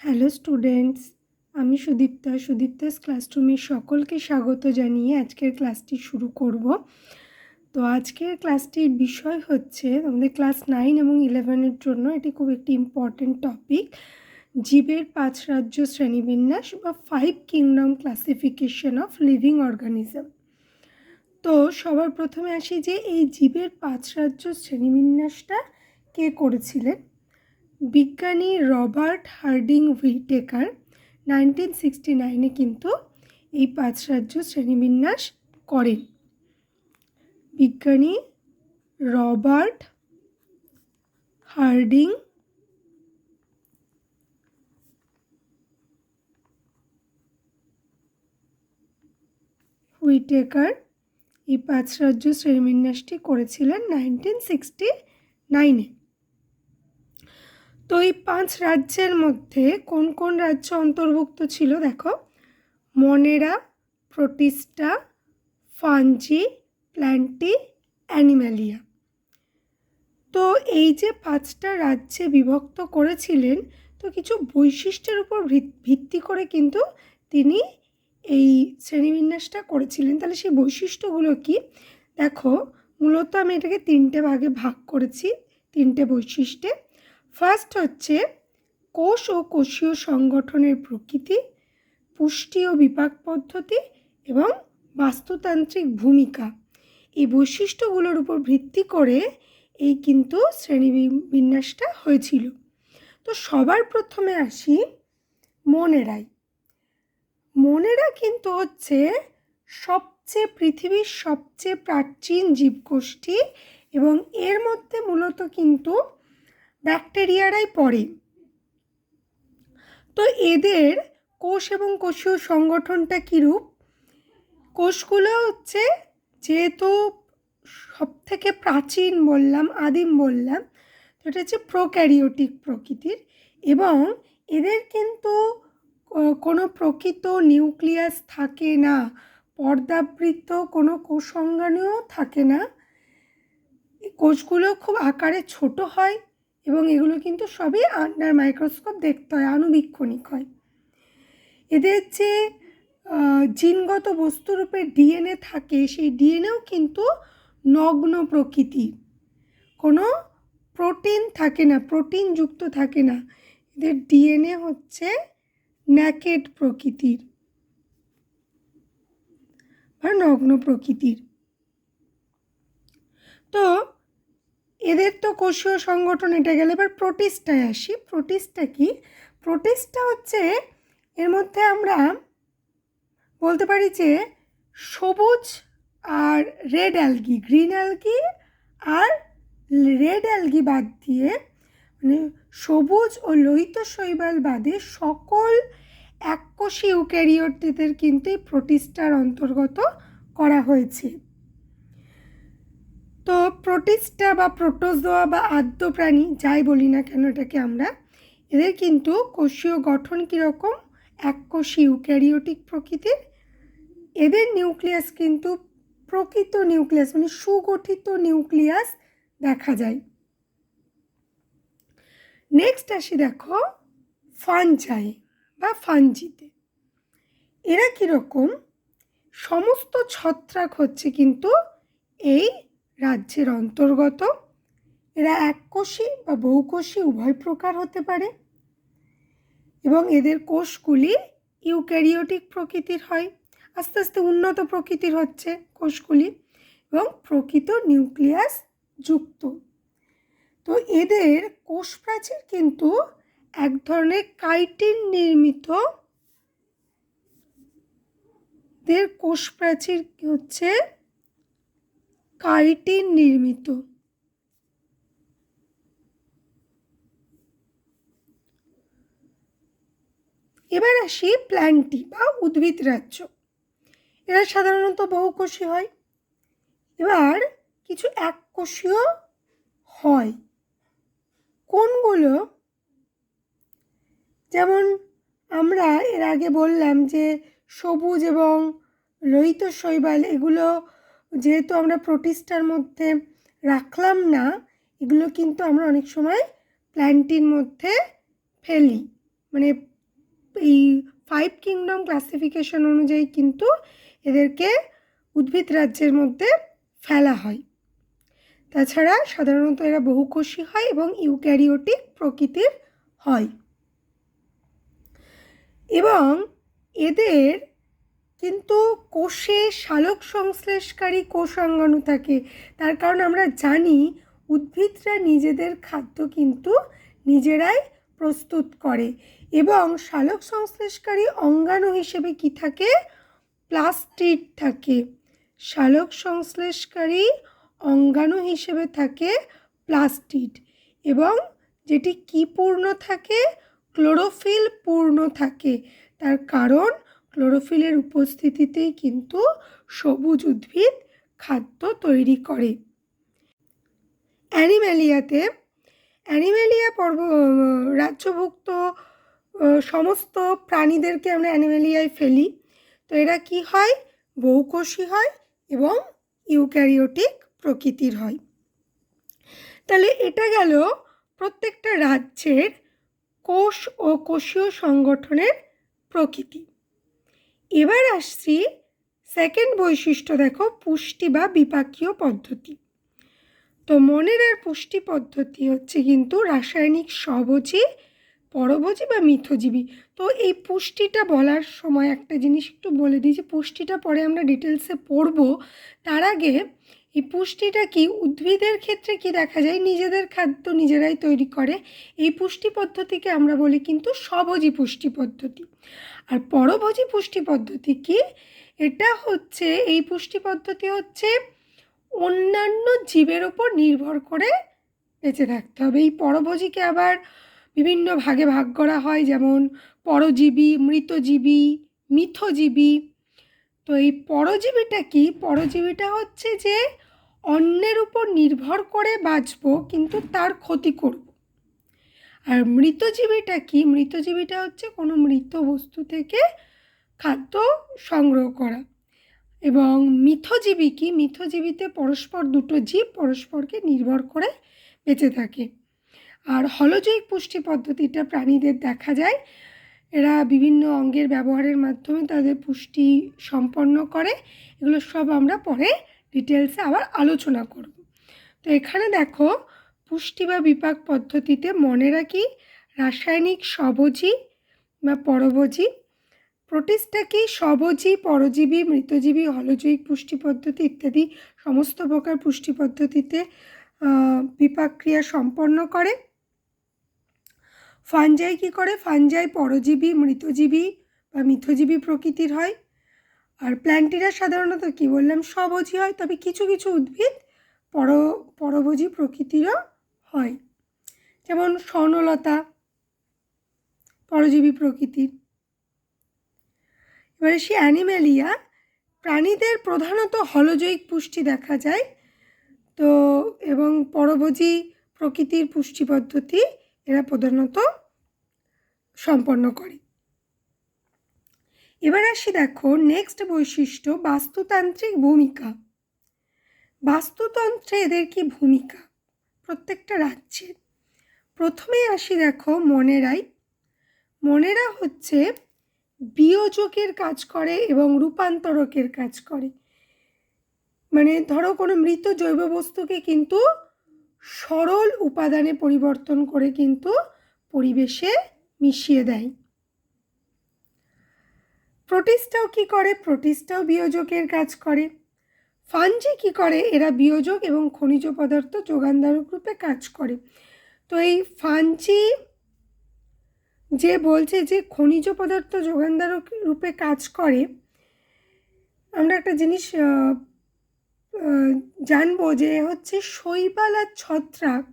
Hello students, আমি সুদীপ্তা। সুদীপ্তাস ক্লাসরুমে সকলকে স্বাগত জানিয়ে আজকের ক্লাসটি শুরু করব। তো আজকের ক্লাসটির বিষয় হচ্ছে, আমাদের ক্লাস নাইন এবং ইলেভেনের জন্য এটি খুব একটি ইম্পর্টেন্ট টপিক জীবের পাঁচ রাজ্য শ্রেণীবিন্যাস বা five kingdom classification of living organism তো সবার প্রথমে আসি যে, এই জীবের পাঁচ রাজ্য শ্রেণীবিন্যাসটা কে করেছিলেন? বিজ্ঞানী Robert Harding Whittaker nineteen sixty নাইনে কিন্তু এই পাঁচ রাজ্য শ্রেণীবিন্যাস করেন। বিজ্ঞানী রবার্ট হার্ডিং হুইটেকার এই পাঁচ রাজ্য শ্রেণীবিন্যাসটি করেছিলেন নাইনটিন সিক্সটি নাইনে। তো এই পাঁচ রাজ্যের মধ্যে কোন কোন রাজ্য অন্তর্ভুক্ত ছিল দেখো? Monera, protista, fungi, plantae, animalia. তো এই যে পাঁচটা রাজ্যে বিভক্ত করেছিলেন, তো কিছু বৈশিষ্ট্যের উপর ভিত্তি করে কিন্তু তিনি এই শ্রেণীবিন্যাসটা করেছিলেন। তাহলে সেই বৈশিষ্ট্যগুলো কি? দেখো, মূলত আমি এটাকে তিনটে ভাগে ভাগ করেছি, তিনটে বৈশিষ্ট্যে। ফার্স্ট হচ্ছে কোষ ও কোষীয় সংগঠনের প্রকৃতি, পুষ্টি ও বিপাক পদ্ধতি এবং বাস্তুতান্ত্রিক ভূমিকা। এই বৈশিষ্ট্যগুলোর উপর ভিত্তি করে এই কিন্তু শ্রেণি বিন্যাসটা হয়েছিল। তো সবার প্রথমে আসি মনেরাই। মনেরা কিন্তু হচ্ছে সবচেয়ে পৃথিবীর সবচেয়ে প্রাচীন জীবগোষ্ঠী এবং এর মধ্যে মূলত কিন্তু ব্যাকটেরিয়ারাই পড়ে। তো এদের কোষ এবং কোষীয় সংগঠনটা কীরূপ কোষগুলো হচ্ছে যেহেতু সব থেকে প্রাচীন বললাম, আদিম বললাম, তো এটা হচ্ছে প্রোক্যারিওটিক প্রকৃতির এবং এদের কিন্তু কোনো প্রকৃত নিউক্লিয়াস থাকে না, পর্দাবৃত্ত কোনো কোষঙ্গাণুও থাকে না। কোষগুলো খুব আকারে ছোট হয় এবং এগুলো কিন্তু সবই আন্ডার মাইক্রোস্কোপ দেখতে হয় আনুবীক্ষণিক হয়। এদের যে জিনগত বস্তুরূপে ডিএনএ থাকে, সেই ডিএনএও কিন্তু নগ্ন প্রকৃতির কোনো প্রোটিন থাকে না প্রোটিন যুক্ত থাকে না। এদের ডিএনএ হচ্ছে ন্যাকেট প্রকৃতির বা নগ্ন প্রকৃতির। তো এদের তো কোষীয় সংগঠন এটা গেলে, এবার প্রোটিস্টায় আসি। প্রোটিস্টা কি? প্রোটিস্টা হচ্ছে, এর মধ্যে আমরা বলতে পারি যে সবুজ আর রেড অ্যালগি, গ্রিন অ্যালগি আর রেড অ্যালগি বাদ দিয়ে মানে সবুজ ও লোহিত শৈবাল বাদে সকল এককোষী ইউক্যারিওটদের কিন্তু এই প্রোটিস্টার অন্তর্গত করা হয়েছে। তো প্রোটিস্টা বা প্রোটোজোয়া বা আদ্য প্রাণী যাই বলি না কেন এটাকে আমরা, এদের কিন্তু কোষীয় গঠন কীরকম? এককোষী ইউক্যারিওটিক প্রকৃতির। এদের নিউক্লিয়াস কিন্তু প্রকৃত নিউক্লিয়াস মানে সুগঠিত নিউক্লিয়াস দেখা যায়। নেক্সট আসি দেখো ফানজাই বা ফানজিতে এরা কীরকম? সমস্ত ছত্রাক হচ্ছে কিন্তু এই রাজ্যের অন্তর্গত, এরা এককোষী বা বহুকোষী উভয় প্রকার হতে পারে এবং এদের কোষগুলি ইউক্যারিওটিক প্রকৃতির হয়। আস্তে আস্তে উন্নত প্রকৃতির হচ্ছে কোষগুলি এবং প্রকৃত নিউক্লিয়াস যুক্ত। তো এদের কোষ প্রাচীর কিন্তু এক ধরনের কাইটিন নির্মিত দের কোষ প্রাচীর হচ্ছে কাইটিন নির্মিত। এবার আসি প্ল্যান্টি বা উদ্ভিদ রাজ্য। এরা সাধারণত বহুকোষী হয়। এবার কিছু এককোষীয় হয়। কোনগুলো? যেমন আমরা এর আগে বললাম যে সবুজ এবং লোহিত শৈবাল, এগুলো যেহেতু আমরা প্রোটিস্টার মধ্যে রাখলাম না, এগুলো কিন্তু আমরা অনেক সময় প্ল্যান্টির মধ্যে ফেলি। মানে এই ফাইভ কিংডম ক্লাসিফিকেশন অনুযায়ী কিন্তু এদেরকে উদ্ভিদ রাজ্যের মধ্যে ফেলা হয়। তাছাড়া সাধারণত এরা বহুকোষী হয় এবং ইউক্যারিওটিক প্রকৃতির হয়। এবং এদের কিন্তু কোষে শালক সংশ্লেষকারী কোষাঙ্গাণু থাকে। তার কারণ আমরা জানি, উদ্ভিদরা নিজেদের খাদ্য কিন্তু নিজেরাই প্রস্তুত করে। এবং শালক সংশ্লেষকারী অঙ্গাণু হিসেবে কি থাকে? প্লাস্টিড থাকে। শালক সংশ্লেষকারী অঙ্গাণু হিসেবে থাকে প্লাস্টিড। এবং যেটি কি পূর্ণ থাকে? ক্লোরোফিল পূর্ণ থাকে। তার কারণ ক্লোরোফিলের উপস্থিতিতেই কিন্তু সবুজ উদ্ভিদ খাদ্য তৈরি করে। অ্যানিম্যালিয়াতে, অ্যানিম্যালিয়া পর্ব রাজ্যভুক্ত সমস্ত প্রাণীদেরকে আমরা অ্যানিম্যালিয়ায় ফেলি। তো এরা কি হয়? বহুকোষী হয় এবং ইউক্যারিওটিক প্রকৃতির হয়। তাহলে এটা গেল প্রত্যেকটা রাজ্যের কোষ ও কোষীয় সংগঠনের প্রকৃতি। এবার আসছি সেকেন্ড বৈশিষ্ট্য দেখো, পুষ্টি বা বিপাকীয় পদ্ধতি। তো মনের আর পুষ্টি পদ্ধতি হচ্ছে কিন্তু রাসায়নিক স্বভোজী, পরভোজী বা মিথজীবী। তো এই পুষ্টিটা বলার সময় একটা জিনিস একটু বলে দিই যে পুষ্টিটা পরে আমরা ডিটেলসে পড়ব। তার আগে এই পুষ্টিটা কি? উদ্ভিদের ক্ষেত্রে কি দেখা যায়? নিজেদের খাদ্য নিজেরাই তৈরি করে। এই পুষ্টি পদ্ধতিকে আমরা বলি কিন্তু স্বভোজী পুষ্টি পদ্ধতি। আর পরভোজী পুষ্টি পদ্ধতি কি? এটা হচ্ছে, এই পুষ্টি পদ্ধতি হচ্ছে অন্যান্য জীবের ওপর নির্ভর করে বেঁচে থাকতে হবে। এই পরভোজীকে আবার বিভিন্ন ভাগে ভাগ করা হয়, যেমন পরজীবী, মৃতজীবী, মিথজীবী। তো এই পরজীবীটা কি? পরজীবীটা হচ্ছে যে অন্যের উপর নির্ভর করে বাঁচবো, কিন্তু তার ক্ষতি করব। আর মৃতজীবীটা কি? মৃতজীবীটা হচ্ছে কোনো মৃত বস্তু থেকে খাদ্য সংগ্রহ করা। এবং মিথজীবী কি? মিথজীবীতে পরস্পর দুটো জীব পরস্পরকে নির্ভর করে বেঁচে থাকে। আর হলজৈক পুষ্টি পদ্ধতিটা প্রাণীদের দেখা যায়। এরা বিভিন্ন অঙ্গের ব্যবহারের মাধ্যমে তাদের পুষ্টি সম্পন্ন করে। এগুলো সব আমরা পরে ডিটেলসে আবার আলোচনা করব। তো এখানে দেখো, পুষ্টি বা বিপাক পদ্ধতিতে মনে রাখি, রাসায়নিক সবজি বা পরভোজী প্রোটিসটা কি সবজি, পরজীবী, মৃতজীবী হলজৈক পুষ্টি পদ্ধতি ইত্যাদি সমস্ত প্রকার পুষ্টি পদ্ধতিতে বিপাক ক্রিয়া সম্পন্ন করে। ফানজাই কি করে? ফানজাই পরজীবী, মৃতজীবী বা মিথজীবী প্রকৃতির হয়। আর প্ল্যান্টিরা সাধারণত কি বললাম, স্বভোজী হয়, তবে কিছু কিছু উদ্ভিদ পর, পরভোজী প্রকৃতিরও হয়। যেমন স্বর্ণলতা, পরজীবী প্রকৃতির এবারে সে অ্যানিম্যালিয়া প্রাণীদের প্রধানত হলজৈক পুষ্টি দেখা যায়। তো, এবং পরভোজী প্রকৃতির পুষ্টি পদ্ধতি এরা প্রধানত সম্পন্ন করে। এবার আসি দেখো নেক্সট বৈশিষ্ট্য বাস্তুতান্ত্রিক ভূমিকা। বাস্তুতন্ত্রে এদের কি ভূমিকা? প্রত্যেকটা রাজ্যের প্রথমে আসি দেখো মনেরাই। মনেরা হচ্ছে বিয়োজকের কাজ করে এবং রূপান্তরকের কাজ করে। মানে ধরো কোনো মৃত জৈব বস্তুকে কিন্তু সরল উপাদানে পরিবর্তন করে কিন্তু পরিবেশে মিশিয়ে দেয়। প্রোটিস্টাও কি করে? প্রোটিস্টাও বিয়োজকের কাজ করে। ফানজি কি করে? এরা বিয়োজক এবং খনিজ পদার্থ যোগানদারক রূপে কাজ করে। তো এই ফানজি যে বলছে যে খনিজ পদার্থ যোগানদারক রূপে কাজ করে, আমরা একটা জিনিস জানব যে হচ্ছে শৈবাল আর ছত্রাক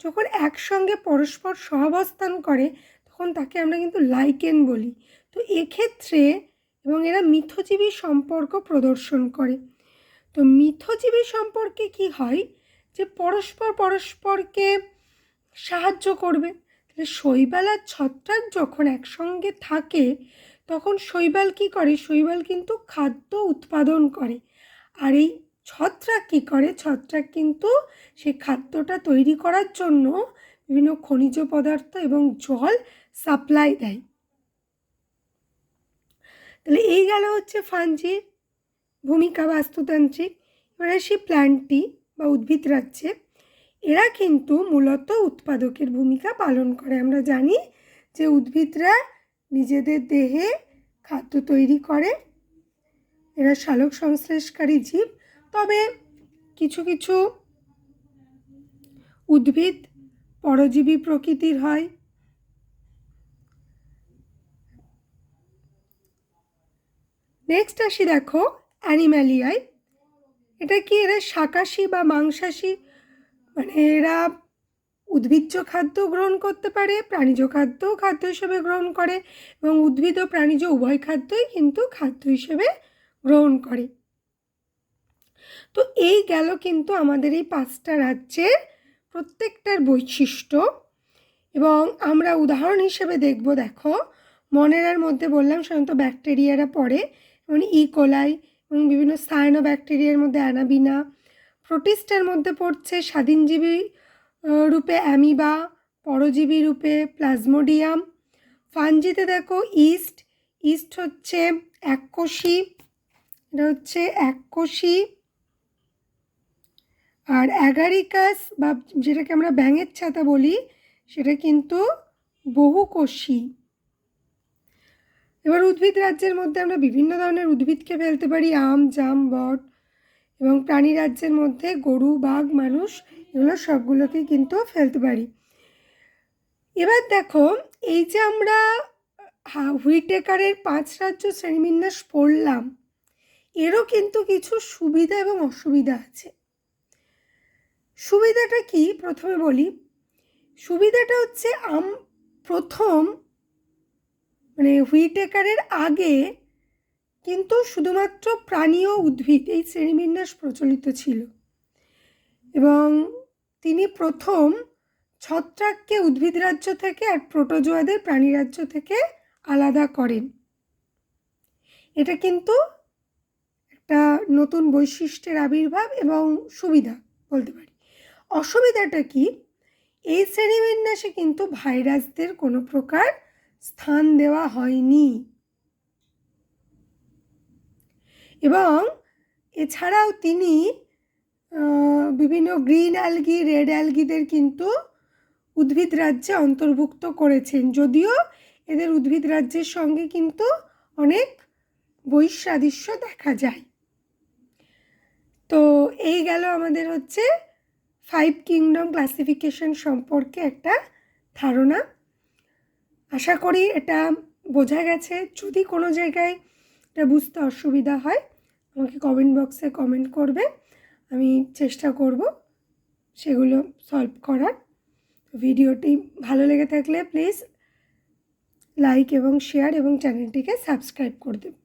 যখন একসঙ্গে পরস্পর সহাবস্থান করে, তখন তাকে আমরা কিন্তু লাইকেন বলি। তো এক্ষেত্রে এবং এরা মিথজীবী সম্পর্ক প্রদর্শন করে। তো মিথজীবী সম্পর্কে কি হয়? যে পরস্পর পরস্পরকে সাহায্য করবে। তাহলে শৈবাল আর ছত্রাক যখন একসঙ্গে থাকে, তখন শৈবাল কি করে? শৈবাল কিন্তু খাদ্য উৎপাদন করে। আর এই ছত্রাক কী করে? ছত্রাক কিন্তু সেই খাদ্যটা তৈরি করার জন্য বিভিন্ন খনিজ পদার্থ এবং জল সাপ্লাই দেয়। তাহলে এই গেল হচ্ছে ফাঞ্জির ভূমিকা বাস্তুতান্ত্রিক। এবার আসি প্ল্যান্টটি বা উদ্ভিদ রাজ্যে, এরা কিন্তু মূলত উৎপাদকের ভূমিকা পালন করে। আমরা জানি যে উদ্ভিদরা নিজেদের দেহে খাদ্য তৈরি করে, এরা সালোক সংশ্লেষকারী জীব। তবে কিছু কিছু উদ্ভিদ পরজীবী প্রকৃতির হয় নেক্সট আসি দেখো অ্যানিম্যালিয়ায় এটা কি এরা শাকাশী বা মাংসাশী? মানে এরা উদ্ভিজ্জ খাদ্য গ্রহণ করতে পারে, প্রাণীজ খাদ্যও খাদ্য হিসেবে গ্রহণ করে এবং উদ্ভিদ ও প্রাণীজ উভয় খাদ্যই কিন্তু খাদ্য হিসেবে গ্রহণ করে। তো এই গেল কিন্তু আমাদের এই পাঁচটা রাজ্যের প্রত্যেকটার বৈশিষ্ট্য এবং আমরা উদাহরণ হিসেবে দেখব। দেখো, মনেরার মধ্যে বললাম সাধারণত ব্যাকটেরিয়ারা পড়ে যেমন ইকোলাই এবং বিভিন্ন সায়ানো ব্যাকটেরিয়ার মধ্যে অ্যানাবিনা। প্রোটিস্টার মধ্যে পড়ছে স্বাধীনজীবী রূপে অ্যামিবা, পরজীবী রূপে প্লাজমোডিয়াম। ফানজিতে দেখো ইস্ট। ইস্ট হচ্ছে এককোষী। এটা হচ্ছে এককোষী। আর অ্যাগারিকাস বা যেটাকে আমরা ব্যাঙের ছাতা বলি, সেটা কিন্তু বহুকোষী। এবার উদ্ভিদ রাজ্যের মধ্যে আমরা বিভিন্ন ধরনের উদ্ভিদকে ফেলতে পারি, আম, জাম, বট এবং প্রাণী রাজ্যের মধ্যে গরু, বাঘ, মানুষ এগুলো সবগুলোকেই কিন্তু ফেলতে পারি। এবার দেখো, এই যে আমরা হুইটেকারের পাঁচ রাজ্য শ্রেণীবিন্যাস পড়লাম, এরও কিন্তু কিছু সুবিধা এবং অসুবিধা আছে। সুবিধাটা কি? প্রথমে বলি, সুবিধাটা হচ্ছে আম প্রথম মানে হুইটেকারের আগে কিন্তু শুধুমাত্র প্রাণী ও উদ্ভিদ এই শ্রেণীবিন্যাস প্রচলিত ছিল। এবং তিনি প্রথম ছত্রাককে উদ্ভিদ রাজ্য থেকে আর প্রোটোজোয়াদের প্রাণী রাজ্য থেকে আলাদা করেন। এটা কিন্তু একটা নতুন বৈশিষ্ট্যের আবির্ভাব এবং সুবিধা বলতে পারি। অসুবিধাটা কি? এই শ্রেণীবিন্যাসে কিন্তু ভাইরাসদের কোনো প্রকার স্থান দেওয়া হয়নি। এবং এছাড়াও তিনি বিভিন্ন গ্রিন অ্যালগি, রেড অ্যালগিদের কিন্তু উদ্ভিদ রাজ্যে অন্তর্ভুক্ত করেছেন। যদিও এদের উদ্ভিদ রাজ্যের সঙ্গে কিন্তু অনেক বৈসাদৃশ্য দেখা যায়। তো এই গেল আমাদের হচ্ছে ফাইভ কিংডম ক্লাসিফিকেশন সম্পর্কে একটা ধারণা। আশা করি এটা বোঝা গেছে। যদি কোনো জায়গায় এটা বুঝতে অসুবিধা হয়, আমাকে কমেন্ট বক্সে কমেন্ট করবে। আমি চেষ্টা করব সেগুলো সলভ করার। ভিডিওটি ভালো লেগে থাকলে প্লিজ লাইক এবং শেয়ার এবং চ্যানেলটিকে সাবস্ক্রাইব করে দেবে